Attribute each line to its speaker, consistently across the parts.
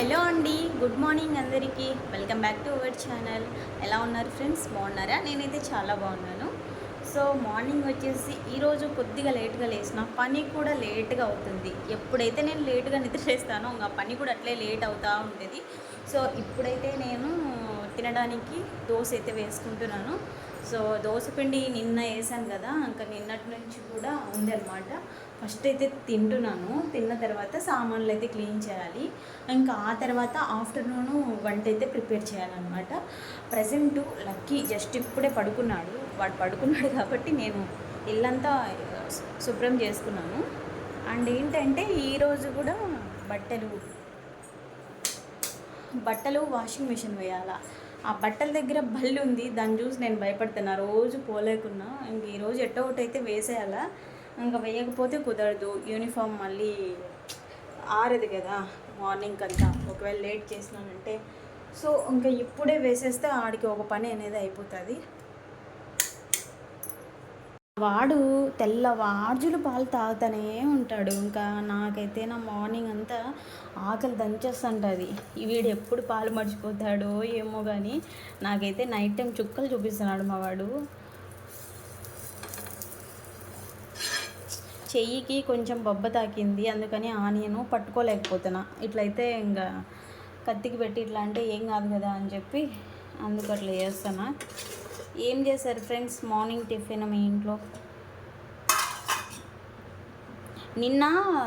Speaker 1: Hello అండి good morning అందరికీ. Welcome back to our channel. ఎలా ఉన్నారు ఫ్రెండ్స్? బాగున్నారా? నేనైతే చాలా బాగున్నాను. సో మార్నింగ్ వచ్చేసి ఈరోజు కొద్దిగా లేట్గా లేచిన పని కూడా లేట్గా అవుతుంది. ఎప్పుడైతే నేను లేట్గా నిద్ర చేస్తానో ఇంకా పని కూడా అట్లే లేట్ అవుతూ ఉంటుంది. సో ఇప్పుడైతే నేను తినడానికి దోశ అయితే వేసుకుంటున్నాను. సో దోశపిండి నిన్న వేసాను కదా ఇంకా నిన్నటి నుంచి కూడా ఉందన్నమాట. ఫస్ట్ అయితే తింటున్నాను. తిన్న తర్వాత సామాన్లు అయితే క్లీన్ చేయాలి. ఇంకా ఆ తర్వాత ఆఫ్టర్నూన్ వంట అయితే ప్రిపేర్ చేయాలన్నమాట. ప్రజెంట్ లక్కీ జస్ట్ ఇప్పుడే పడుకున్నాడు. వాడు పడుకున్నాడు కాబట్టి నేను ఇల్లంతా శుభ్రం చేసుకున్నాను. అండ్ ఏంటంటే ఈరోజు కూడా బట్టలు బట్టలు వాషింగ్ మిషన్ వేయాలా. ఆ బట్టల దగ్గర బల్లి ఉంది దాన్ని చూసి నేను భయపడుతున్నా. రోజు పోలేకున్నా. ఇంక ఈరోజు ఎట్టో ఒకటి అయితే వేసేయాలా. ఇంకా వేయకపోతే కుదరదు. యూనిఫామ్ మళ్ళీ ఆరదు కదా మార్నింగ్ అంతా. ఒకవేళ లేట్ చేసినానంటే. సో ఇంకా ఇప్పుడే వేసేస్తే ఆడికి ఒక పని అనేది అయిపోతుంది. వాడు తెల్లవార్జులు పాలు తాగుతూనే ఉంటాడు. ఇంకా నాకైతే నా మార్నింగ్ అంతా ఆకలి దంచేస్తుంటుంది వీడు ఎప్పుడు పాలు మర్చిపోతాడో ఏమో కానీ నాకైతే నైట్ టైం చుక్కలు చూపిస్తున్నాడు మా వాడు. చెయ్యికి కొంచెం బొబ్బ తాకింది. అందుకని ఆనియను పట్టుకోలేకపోతున్నా. ఇట్లయితే ఇంకా కత్తికి పెట్టి ఇట్లా అంటే ఏం కాదు కదా అని చెప్పి అందుకు అట్లా చేస్తున్నా. ఏం చేశారు ఫ్రెండ్స్ మార్నింగ్ టిఫిన్ మీ ఇంట్లో? నిన్న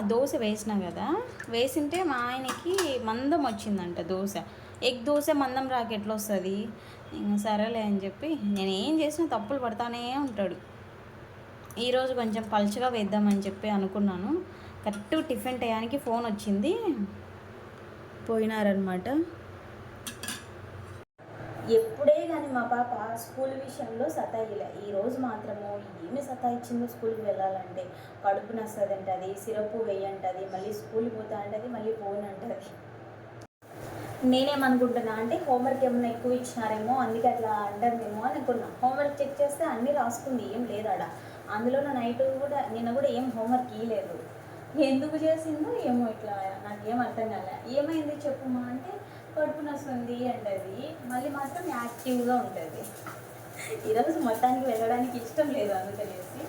Speaker 1: దోశ వేసిన కదా? వేసింటే మా ఆయనకి మందం వచ్చిందంట దోశ. ఎగ్ దోశ మందం రాక ఎట్లా వస్తుంది ఇంకా సరేలే అని చెప్పి నేను ఏం చేసినా తప్పులు పడతానే ఉంటాడు. ఈరోజు కొంచెం పలుచగా వేద్దామని చెప్పి అనుకున్నాను. కరెక్ట్ టిఫిన్ టయానికి ఫోన్ వచ్చింది. పోయినారనమాట ఎప్పుడే కానీ మా పాప స్కూల్ విషయంలో సతాయిలే. ఈ రోజు మాత్రము ఏమి సతాయిచ్చిందో స్కూల్కి వెళ్ళాలంటే. కడుపు నస్తుంది అంటది సిరప్ వేయంటది మళ్ళీ స్కూల్కి పోతా అంటది మళ్ళీ ఫోన్ అంటది. నేనేమనుకుంటున్నా అంటే హోంవర్క్ ఏమైనా ఎక్కువ ఇచ్చినారేమో అందుకే అట్లా అంటారేమో అనుకున్నా. హోంవర్క్ చెక్ చేస్తే అన్నీ రాసుకుంది ఏం లేదాడ. అందులో నా నైట్ కూడా నిన్న కూడా ఏం హోంవర్క్ ఇవ్వలేదు ఎందుకు చేసిందో ఏమో ఇట్లా నాకేం అర్థం కాలే. ఏమైంది చెప్పుమా అంటే కడుపు నొస్తుంది అంటది. మళ్ళీ మాత్రం యాక్టివ్గా ఉంటుంది. ఈరోజు మొత్తానికి వెళ్ళడానికి ఇష్టం లేదు అందుకనేసి.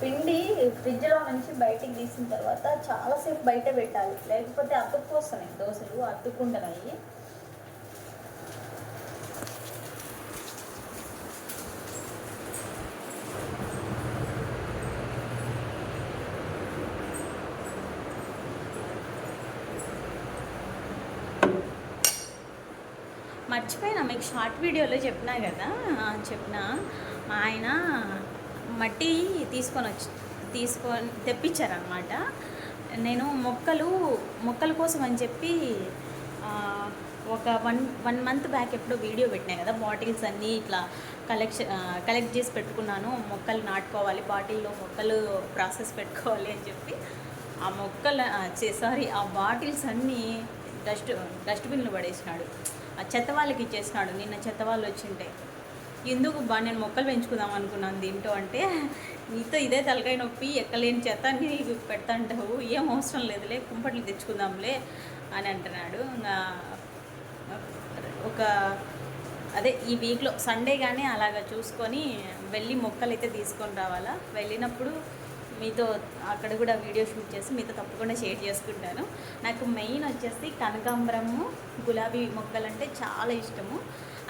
Speaker 1: పిండి ఫ్రిడ్జ్లో నుంచి బయటికి తీసిన తర్వాత చాలాసేపు బయట పెట్టాలి. లేకపోతే అతుక్కొస్తున్నాయి దోశలు అతుక్కుంటున్నాయి మర్చిపోయినా మీకు షార్ట్ వీడియోలో చెప్పినా కదా? చెప్పిన. ఆయన మట్టి తీసుకొని వచ్చి తీసుకొని తెప్పించారనమాట నేను మొక్కలు మొక్కల కోసం అని చెప్పి ఒక వన్ వన్ మంత్ బ్యాక్ ఎప్పుడో వీడియో పెట్టినా కదా బాటిల్స్ అన్నీ ఇట్లా కలెక్షన్ కలెక్ట్ చేసి పెట్టుకున్నాను. మొక్కలు నాటుకోవాలి బాటిల్లో మొక్కలు ప్రాసెస్ పెట్టుకోవాలి అని చెప్పి. ఆ మొక్కల సారీ ఆ బాటిల్స్ అన్నీ డస్ట్ డస్ట్బిన్లో పడేసినాడు. ఆ చెత్త వాళ్ళకి ఇచ్చేసినాడు. నిన్న చెత్త వాళ్ళు వచ్చింటే ఎందుకు బా నేను మొక్కలు పెంచుకుందాం అనుకున్నాను. దీంట్లో అంటే నీతో ఇదే తలకాయ నొప్పి ఎక్కలేని చెత్త అన్ని పెడతాంటావు. ఏం అవసరం లేదులే కుంపట్లు తెచ్చుకుందాంలే అని అంటున్నాడు. ఇంకా ఒక అదే ఈ వీక్లో సండే కానీ అలాగ చూసుకొని వెళ్ళి మొక్కలు అయితే తీసుకొని రావాలా? వెళ్ళినప్పుడు మీతో అక్కడ కూడా వీడియో షూట్ చేసి మీతో తప్పకుండా షేర్ చేసుకుంటాను. నాకు మెయిన్ వచ్చేసి కనకాంబరము గులాబీ మొక్కలు అంటే చాలా ఇష్టము.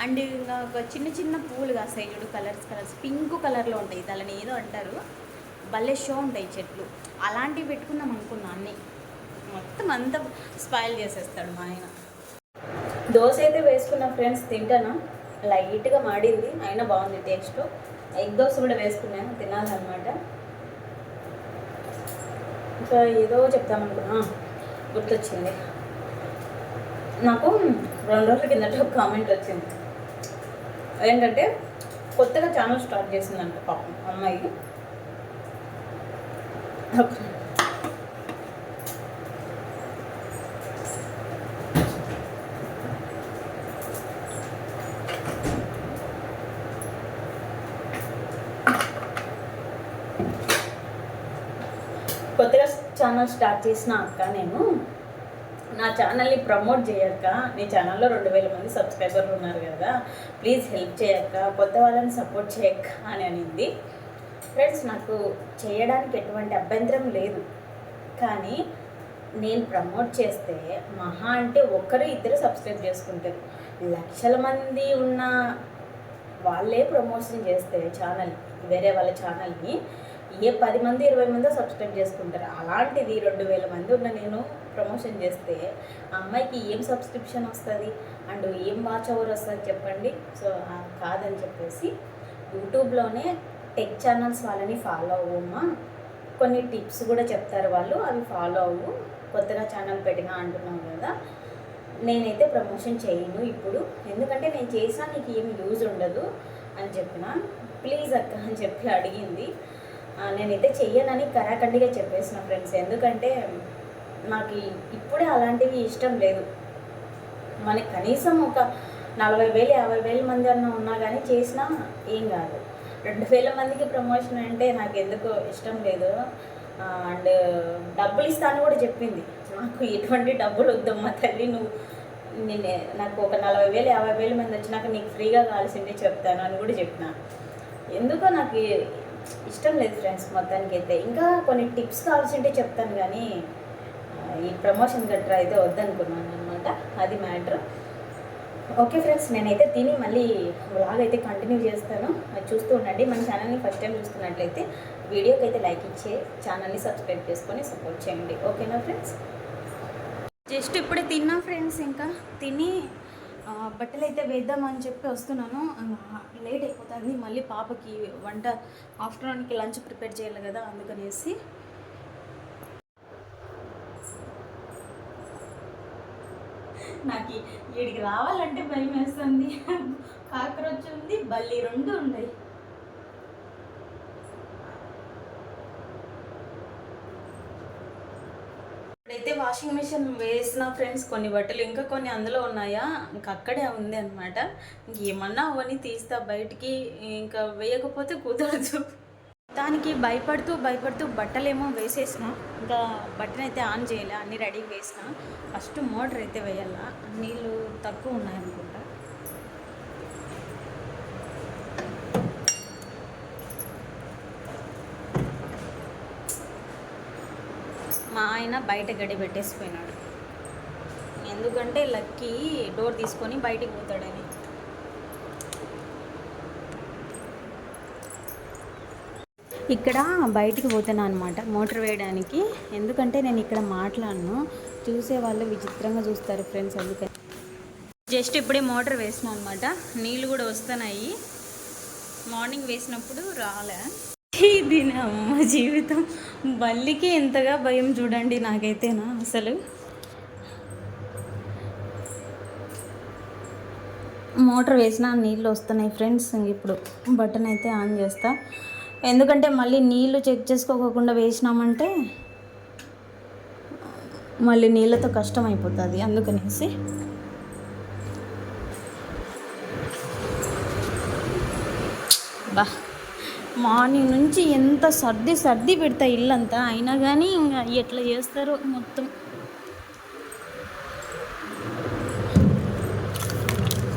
Speaker 1: అండ్ ఇంకా ఒక చిన్న చిన్న పూలు కాస్తాయి చూడు కలర్స్ కలర్స్. పింక్ కలర్లో ఉంటాయి దాని ఏదో అంటారు. భలే షో ఉంటాయి చెట్లు. అలాంటివి పెట్టుకుందాం అనుకున్నా అన్నీ. మొత్తం అంతా స్పాయిల్ చేసేస్తాడు మా ఆయన. దోశ అయితే వేసుకున్న ఫ్రెండ్స్ తింటాను. లైట్గా మాడింది అయినా బాగుంది టేస్ట్. ఎగ్ దోశ కూడా వేసుకున్నాను తినాలన్నమాట. ఇంకా ఏదో చెప్తామనుకున్నా గుర్తొచ్చింది. నాకు రెండు రోజుల కిందట ఒక కామెంట్ వచ్చింది. ఏంటంటే కొత్తగా ఛానల్ స్టార్ట్ చేసిందంట పాపం అమ్మాయి. కొత్తగా ఛానల్ స్టార్ట్ చేసిన అక్క నేను. నా ఛానల్ని ప్రమోట్ చేయక్క. నీ ఛానల్లో రెండు వేల మంది సబ్స్క్రైబర్లు ఉన్నారు కదా. ప్లీజ్ హెల్ప్ చేయక్క. కొత్త వాళ్ళని సపోర్ట్ చేయక్క అని అనింది. ఫ్రెండ్స్ నాకు చేయడానికి ఎటువంటి అభ్యంతరం లేదు. కానీ నేను ప్రమోట్ చేస్తే మహా అంటే ఒక్కరు ఇద్దరు సబ్స్క్రైబ్ చేసుకుంటారు. లక్షల మంది ఉన్న వాళ్ళే ప్రమోషన్ చేస్తే ఛానల్ వేరే వాళ్ళ ఛానల్ని ఏ పది మంది ఇరవై మంది సబ్స్క్రైబ్ చేసుకుంటారు. అలాంటిది రెండు వేల మంది ఉన్న నేను ప్రమోషన్ చేస్తే అమ్మాయికి ఏం సబ్స్క్రిప్షన్ వస్తుంది? అండ్ ఏం వాచ్ అవర్ వస్తుంది చెప్పండి. సో కాదని చెప్పేసి యూట్యూబ్లోనే టెక్ ఛానల్స్ వాళ్ళని ఫాలో అవ్వమ్మా. కొన్ని టిప్స్ కూడా చెప్తారు వాళ్ళు. అవి ఫాలో అవ్వు. కొత్తగా ఛానల్ పెట్టినా అంటున్నావు కదా. నేనైతే ప్రమోషన్ చేయను ఇప్పుడు. ఎందుకంటే నేను చేసా నీకు ఏం యూజ్ ఉండదు అని చెప్పిన. ప్లీజ్ అక్క అని చెప్పి అడిగింది. నేనైతే చెయ్యనని కరాఖండిగా చెప్పేసిన ఫ్రెండ్స్. ఎందుకంటే నాకు ఇప్పుడే అలాంటివి ఇష్టం లేదు. మనకి కనీసం ఒక నలభై వేలు యాభై వేల మంది అన్న ఉన్నా కానీ చేసినా ఏం కాదు. రెండు వేల మందికి ప్రమోషన్ అంటే నాకు ఎందుకో ఇష్టం లేదు. అండ్ డబ్బులు ఇస్తాను కూడా చెప్పింది. నాకు ఎటువంటి డబ్బులు వద్దమ్మా తల్లి నువ్వు నేను నాకు ఒక నలభై వేలు యాభై వేల మంది వచ్చినాక నీకు ఫ్రీగా కావాల్సిందే చెప్తాను అని కూడా చెప్పిన. ఎందుకో నాకు ఇష్టం లేదు ఫ్రెండ్స్ మొత్తానికి అయితే ఇంకా కొన్ని టిప్స్ కావాల్సింటే చెప్తాను కానీ ఈ ప్రమోషన్ గట్రా అయితే వద్దనుకున్నాను అనమాట అది మ్యాటర్ ఓకే ఫ్రెండ్స్ నేనైతే తిని మళ్ళీ వ్లాగ్ అయితే కంటిన్యూ చేస్తాను. అది చూస్తూ ఉండండి. మన ఛానల్ని ఫస్ట్ టైం చూస్తున్నట్లయితే వీడియోకి అయితే లైక్ ఇచ్చే ఛానల్ని సబ్స్క్రైబ్ చేసుకొని సపోర్ట్ చేయండి. ఓకేనా ఫ్రెండ్స్ జస్ట్ ఇప్పుడే తిన్నా ఫ్రెండ్స్ ఇంకా. తిని బట్టలు అయితే వేద్దామని చెప్పి వస్తున్నాను. లేట్ అయిపోతుంది. మళ్ళీ పాపకి వంట ఆఫ్టర్నూన్కి లంచ్ ప్రిపేర్ చేయాలి కదా అందుకనేసి. నాకు వీడికి రావాలంటే భయం వేస్తుంది కాకరొచ్చి ఉంది బల్లి రెండు ఉన్నాయి ఇప్పుడైతే వాషింగ్ మిషన్ వేసిన ఫ్రెండ్స్ కొన్ని బట్టలు ఇంకా కొన్ని అందులో ఉన్నాయా? ఇంకా అక్కడే ఉంది అనమాట ఇంకేమన్నా అవన్నీ తీస్తా బయటికి ఇంకా వేయకపోతే కుదరదు. దానికి భయపడుతూ భయపడుతూ బట్టలేమో వేసేసిన. ఇంకా బట్టను అయితే ఆన్ చేయలే అన్నీ రెడీ వేసిన. ఫస్ట్ మోటర్ అయితే వేయాల? నీళ్ళు తక్కువ ఉన్నాయనుకో. మా ఆయన బయట గడి పెట్టేసిపోయినాడు. ఎందుకంటే లక్కీ డోర్ తీసుకొని బయటికి పోతాడని. ఇక్కడ బయటికి పోతాను అనమాట మోటార్ వేయడానికి. ఎందుకంటే నేను ఇక్కడ మాట్లాడను చూసే వాళ్ళు విచిత్రంగా చూస్తారు ఫ్రెండ్స్ అందుకని. జస్ట్ ఇప్పుడే మోటార్ వేసిన అనమాట నీళ్ళు కూడా వస్తున్నాయి. మార్నింగ్ వేసినప్పుడు రాలే. ఇది నా అమ్మ జీవితం. బల్లికి ఎంతగా భయం చూడండి నాకైతేనా అసలు. మోటార్ వేసినా నీళ్ళు వస్తున్నాయి ఫ్రెండ్స్ ఇప్పుడు బటన్ అయితే ఆన్ చేస్తా. ఎందుకంటే మళ్ళీ నీళ్ళు చెక్ చేసుకోకుండా వేసినామంటే మళ్ళీ నీళ్ళతో కష్టం అయిపోతుంది అందుకనేసి. బా. మార్నింగ్ నుంచి ఎంత సర్ది సర్ది పెడతా ఇల్లంతా. అయినా కానీ ఇంకా ఎట్లా చేస్తారో మొత్తం.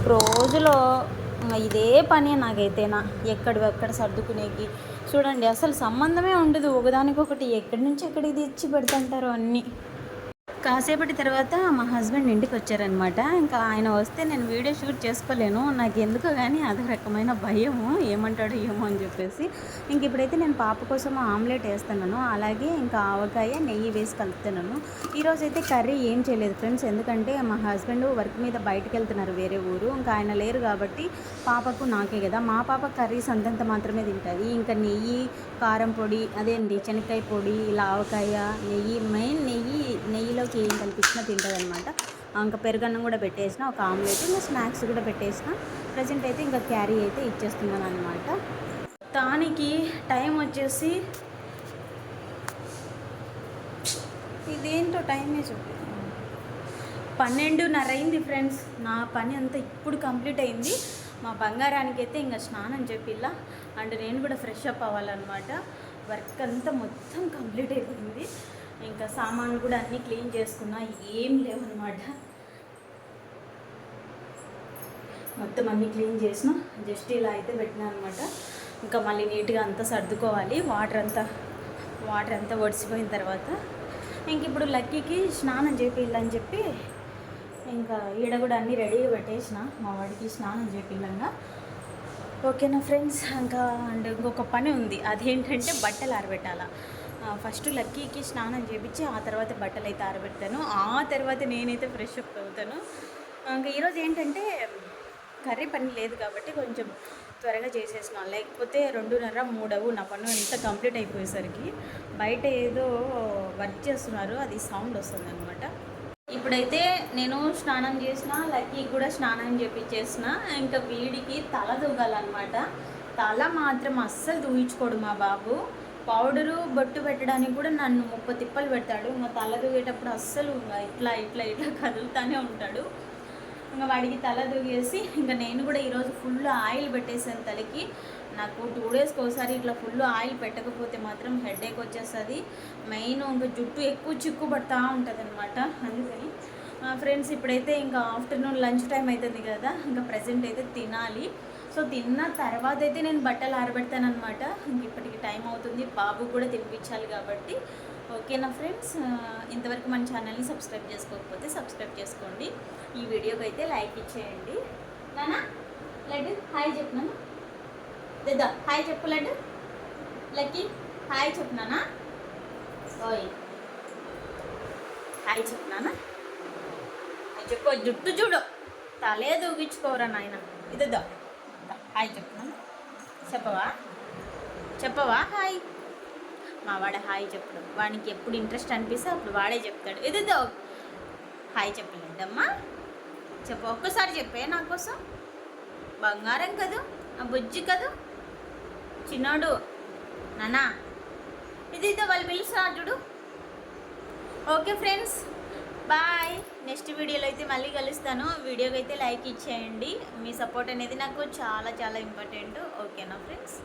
Speaker 1: రోజులో ఇదే పనే నాకైతేనా. ఎక్కడివి ఎక్కడ సర్దుకునేకి. చూడండి అసలు సంబంధమే ఉండదు. ఒకదానికొకటి ఎక్కడి నుంచి ఎక్కడికి తెచ్చి పెడుతుంటారో అన్నీ. కాసేపటి తర్వాత మా హస్బెండ్ ఇంటికి వచ్చారనమాట ఇంకా ఆయన వస్తే నేను వీడియో షూట్ చేసుకోలేను నాకు ఎందుకో కానీ అదే రకమైన భయము ఏమంటాడో ఏమో అని చెప్పేసి. ఇంక ఇప్పుడైతే నేను పాప కోసం ఆమ్లెట్ వేస్తున్నాను అలాగే ఇంకా ఆవకాయ నెయ్యి వేసి కలుపుతున్నాను. ఈరోజు అయితే కర్రీ ఏం చేయలేదు ఫ్రెండ్స్ ఎందుకంటే మా హస్బెండ్ వర్క్ మీద బయటకు వెళ్తున్నారు వేరే ఊరు. ఇంకా ఆయన లేరు కాబట్టి పాపకు నాకే కదా. మా పాప కర్రీస్ అంతంత మాత్రమే తింటుంది. ఇంకా నెయ్యి కారం పొడి అదేంటి శనక్కాయ పొడి ఇలా ఆవకాయ నెయ్యి మెయిన్ నెయ్యి నెయ్యిలో రోజు ఏం కనిపించినా తింటుంది అనమాట ఇంకా పెరుగన్నం కూడా పెట్టేసిన ఒక ఆమ్లెట్ ఇంకా స్నాక్స్ కూడా పెట్టేసిన. ప్రజెంట్ అయితే ఇంకా క్యారీ అయితే ఇచ్చేస్తున్నాను అనమాట దానికి టైం వచ్చేసి ఇదేంటో టైమే చెప్పి పన్నెండున్నర అయింది ఫ్రెండ్స్. నా పని అంతా ఇప్పుడు కంప్లీట్ అయింది. మా బంగారానికి అయితే ఇంకా స్నానం చెప్పిల్లా అండ్ నేను కూడా ఫ్రెష్ అప్ అవ్వాలన్నమాట. వర్క్ అంతా మొత్తం కంప్లీట్ అయిపోయింది. ఇంకా సామాన్లు కూడా అన్నీ క్లీన్ చేసుకున్నా ఏం లేవన్నమాట. మొత్తం అన్నీ క్లీన్ చేసిన జస్ట్ ఇలా అయితే పెట్టినా అనమాట ఇంకా మళ్ళీ నీట్గా అంతా సర్దుకోవాలి. వాటర్ అంతా వాటర్ అంతా ఒడిసిపోయిన తర్వాత ఇంక ఇప్పుడు లక్కీకి స్నానం చేపిల్లని చెప్పి ఇంకా ఈడ కూడా అన్నీ రెడీగా పెట్టేసిన. మా వాడికి స్నానం చేపిల్లంగా ఓకేనా ఫ్రెండ్స్? ఇంకా అండ్ ఇంకొక పని ఉంది. అదేంటంటే బట్టలు ఆరబెట్టాల. ఫస్ట్ లక్కీకి స్నానం చేయించి ఆ తర్వాత బట్టలు అయితే ఆరబెడతాను. ఆ తర్వాత నేనైతే ఫ్రెష్ అప్ అవుతాను. ఇంకా ఈరోజు ఏంటంటే కర్రీ పని లేదు కాబట్టి కొంచెం త్వరగా చేసేసిన. లేకపోతే రెండున్నర మూడవు నా పన్ను ఎంత కంప్లీట్ అయిపోయేసరికి బయట ఏదో వర్క్ చేస్తున్నారు అది సౌండ్ వస్తుంది అనమాట ఇప్పుడైతే నేను స్నానం చేసిన లక్కీకి కూడా స్నానం చేపించేసిన ఇంకా వీడికి తల దూగాలన్నమాట తల మాత్రం అస్సలు దూయించుకోడు మా బాబు. పౌడరు బొట్టు పెట్టడానికి కూడా నన్ను ముప్ప తిప్పలు పెడతాడు. ఇంకా తల దూగేటప్పుడు అస్సలు ఇంకా ఇట్లా ఇట్లా ఇట్లా కదులుతూనే ఉంటాడు. ఇంకా వాడికి తల దూగేసి ఇంకా నేను కూడా ఈరోజు ఫుల్ ఆయిల్ పెట్టేసాను తలకి. నాకు టూ డేస్కి ఒకసారి ఇట్లా ఫుల్ ఆయిల్ పెట్టకపోతే మాత్రం హెడేక్ వచ్చేస్తుంది. మెయిన్ ఇంకా జుట్టు ఎక్కువ చిక్కు పడతా ఉంటుంది అనమాట అందుకని ఫ్రెండ్స్ ఇప్పుడైతే ఇంకా ఆఫ్టర్నూన్ లంచ్ టైం అవుతుంది కదా ఇంకా ప్రజెంట్ అయితే తినాలి. సో తిన్న తర్వాత అయితే నేను బట్టలు ఆరబెడతాననమాట ఇప్పటికి టైం అవుతుంది. బాబు కూడా తినిపించాలి కాబట్టి. ఓకేనా ఫ్రెండ్స్? ఇంతవరకు మన ఛానల్ని సబ్స్క్రైబ్ చేసుకోకపోతే సబ్స్క్రైబ్ చేసుకోండి. ఈ వీడియోకి అయితే లైక్ ఇచ్చేయండి. నానా లడ్డు. హాయ్ చెప్పినా నాన్న లేదా హాయ్ చెప్పు లడ్డు. లక్కీ హాయ్ చెప్పినానా ఓయ్. హాయ్ చెప్పినానా హాయ్ చెప్పు జుట్టు చూడు. తలే దూగించుకోరా నాయన. ఇదిద్దా. హాయ్ చెప్పు. చెప్పవా? చెప్పవా? హాయ్. మా వాడ హాయ్ చెప్పడు. వానికి ఎప్పుడు ఇంట్రెస్ట్ అనిపిస్తే అప్పుడు వాడే చెప్తాడు. ఇదిద్దో హాయ్ చెప్పలేదమ్మా. చెప్పు. ఒక్కసారి చెప్పే నా కోసం. బంగారం కదూ? ఆ బుజ్జి కదూ? చిన్నోడు. నానా. ఇది ఇదో వాళ్ళు పిలుస్తున్నా చూడు. Okay friends. బాయ్. నెక్స్ట్ వీడియోలో అయితే మళ్ళీ కలుస్తాను. వీడియోకి అయితే లైక్ ఇచ్చేయండి. మీ సపోర్ట్ అనేది నాకు చాలా చాలా ఇంపార్టెంట్. ఓకేనా ఫ్రెండ్స్?